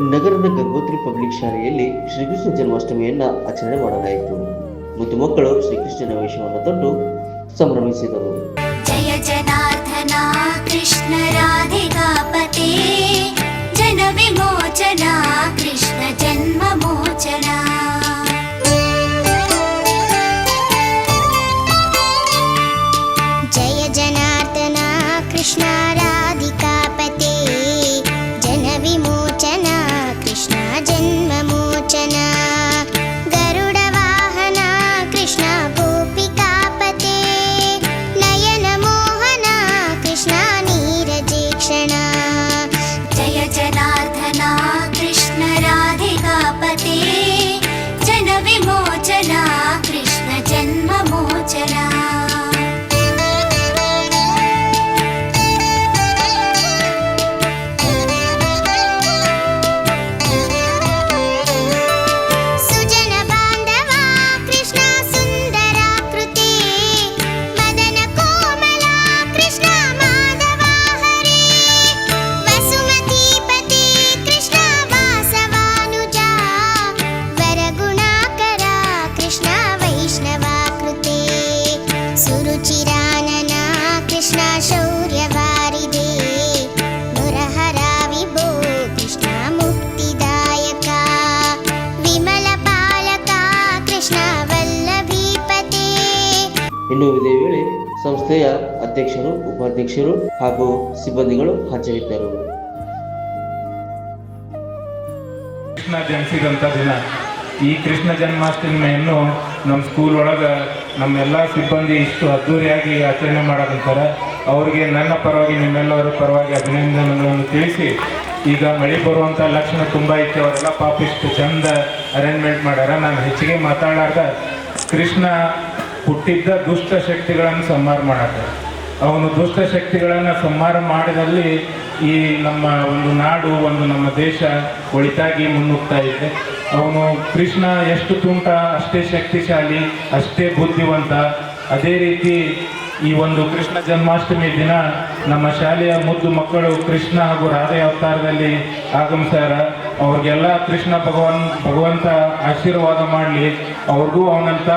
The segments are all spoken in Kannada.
ನಗರದ ಗಂಗೋತ್ರಿ ಪಬ್ಲಿಕ್ ಶಾಲೆಯಲ್ಲಿ ಶ್ರೀಕೃಷ್ಣ ಜನ್ಮಾಷ್ಟಮಿಯನ್ನು ಆಚರಣೆ ಮಾಡಲಾಯಿತು. ಮತ್ತು ಮಕ್ಕಳು ಶ್ರೀಕೃಷ್ಣನ ವೇಷವನ್ನು ತೊಟ್ಟು ಸಂಭ್ರಮಿಸಿದರು. ಜಯ ಜನಾರ್ಧನ ಕೃಷ್ಣ ರಾಧಿಕಾಪತಿ ಜನ ವಿಮೋಚನ, ಕೃಷ್ಣ ಜನ್ಮ ಮೋಚನ. ಜಯ ಜನಾರ್ದನ, ಕೃಷ್ಣ ಇನ್ನು ಇದೇ ವೇಳೆ ಸಂಸ್ಥೆಯ ಅಧ್ಯಕ್ಷರು, ಉಪಾಧ್ಯಕ್ಷರು ಹಾಗೂ ಸಿಬ್ಬಂದಿಗಳು ಹಾಜರಿದ್ದರು. ಕೃಷ್ಣ ಜನಿಸಿದಂಥ ದಿನ. ಈ ಕೃಷ್ಣ ಜನ್ಮಾಷ್ಟಮಿಯನ್ನು ನಮ್ಮ ಸ್ಕೂಲ್ ಒಳಗೆ ನಮ್ಮೆಲ್ಲ ಸಿಬ್ಬಂದಿ ಇಷ್ಟು ಅದ್ಧೂರಿಯಾಗಿ ಆಚರಣೆ ಮಾಡೋದಂತಾರೆ ಅವರಿಗೆ ನನ್ನ ಪರವಾಗಿ, ನಿಮ್ಮೆಲ್ಲರ ಪರವಾಗಿ ಅಭಿನಂದನೆಗಳನ್ನು ತಿಳಿಸಿ, ಈಗ ಮಳೆ ಬರುವಂಥ ಲಕ್ಷಣ ತುಂಬ ಇತ್ತು. ಅವರೆಲ್ಲ ಪಾಪ ಇಷ್ಟು ಚಂದ ಅರೇಂಜ್ಮೆಂಟ್ ಮಾಡ್ಯಾರ. ನಾನು ಹೆಚ್ಚಿಗೆ ಮಾತಾಡಾಗ ಕೃಷ್ಣ ಹುಟ್ಟಿದ್ದ ದುಷ್ಟ ಶಕ್ತಿಗಳನ್ನು ಸಂಹಾರ ಮಾಡಕ್ಕೆ ಅವನು ದುಷ್ಟ ಶಕ್ತಿಗಳನ್ನು ಸಂಹಾರ ಮಾಡಿದಲ್ಲಿ ಈ ನಮ್ಮ ಒಂದು ನಾಡು, ಒಂದು ನಮ್ಮ ದೇಶ ಒಳಿತಾಗಿ ಮುನ್ನುಗ್ತಾ ಇದೆ. ಅವನು ಕೃಷ್ಣ ಎಷ್ಟು ತುಂಟ, ಅಷ್ಟೇ ಶಕ್ತಿಶಾಲಿ, ಅಷ್ಟೇ ಬುದ್ಧಿವಂತ. ಅದೇ ರೀತಿ ಈ ಒಂದು ಕೃಷ್ಣ ಜನ್ಮಾಷ್ಟಮಿ ದಿನ ನಮ್ಮ ಶಾಲೆಯ ಮುದ್ದು ಮಕ್ಕಳು ಕೃಷ್ಣ ಹಾಗೂ ರಾಧೆ ಅವತಾರದಲ್ಲಿ ಆಗಮಿಸ್ಯಾರ ಅವ್ರಿಗೆಲ್ಲ ಕೃಷ್ಣ ಭಗವಾನ್ ಭಗವಂತ ಆಶೀರ್ವಾದ ಮಾಡಲಿ. ಅವ್ರಿಗೂ ಅವನಂತ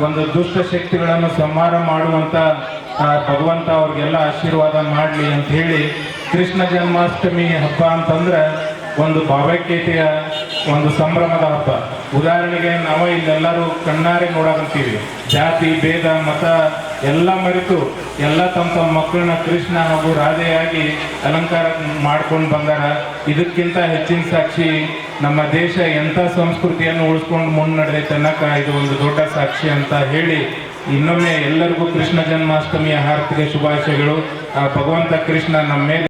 ಒಂದು ದುಷ್ಟ ಶಕ್ತಿಗಳನ್ನು ಸಂಹಾರ ಮಾಡುವಂತ, ಆ, ಭಗವಂತ ಅವ್ರಿಗೆಲ್ಲ ಆಶೀರ್ವಾದ ಮಾಡಲಿ ಅಂತ ಹೇಳಿ ಕೃಷ್ಣ ಜನ್ಮಾಷ್ಟಮಿ ಹಬ್ಬ ಅಂತಂದ್ರೆ ಒಂದು ಭಾವೈಕ್ಯತೆಯ ಒಂದು ಸಂಭ್ರಮದ ಹಬ್ಬ. ಉದಾಹರಣೆಗೆ ನಾವು ಇಲ್ಲೆಲ್ಲರೂ ಕಣ್ಣಾರೆ ನೋಡಕಂತೀವಿ ಜಾತಿ, ಭೇದ, ಮತ ಎಲ್ಲ ಮರೆತು ಎಲ್ಲ ತಮ್ಮ ತಮ್ಮ ಮಕ್ಕಳನ್ನ ಕೃಷ್ಣ ಹಾಗೂ ರಾಧೆಯಾಗಿ ಅಲಂಕಾರ ಮಾಡ್ಕೊಂಡು ಬಂದಾರ. ಇದಕ್ಕಿಂತ ಹೆಚ್ಚಿನ ಸಾಕ್ಷಿ ನಮ್ಮ ದೇಶ ಎಂಥ ಸಂಸ್ಕೃತಿಯನ್ನು ಉಳಿಸ್ಕೊಂಡು ಮುನ್ನಡೆದೈತೆ ತನಕ ಇದು ಒಂದು ದೊಡ್ಡ ಸಾಕ್ಷಿ ಅಂತ ಹೇಳಿ ಇನ್ನೊಮ್ಮೆ ಎಲ್ಲರಿಗೂ ಕೃಷ್ಣ ಜನ್ಮಾಷ್ಟಮಿಯ ಹಾರ್ದಿಕ ಶುಭಾಶಯಗಳು. ಆ ಭಗವಂತ ಕೃಷ್ಣ ನಮ್ಮ ಮೇಲೆ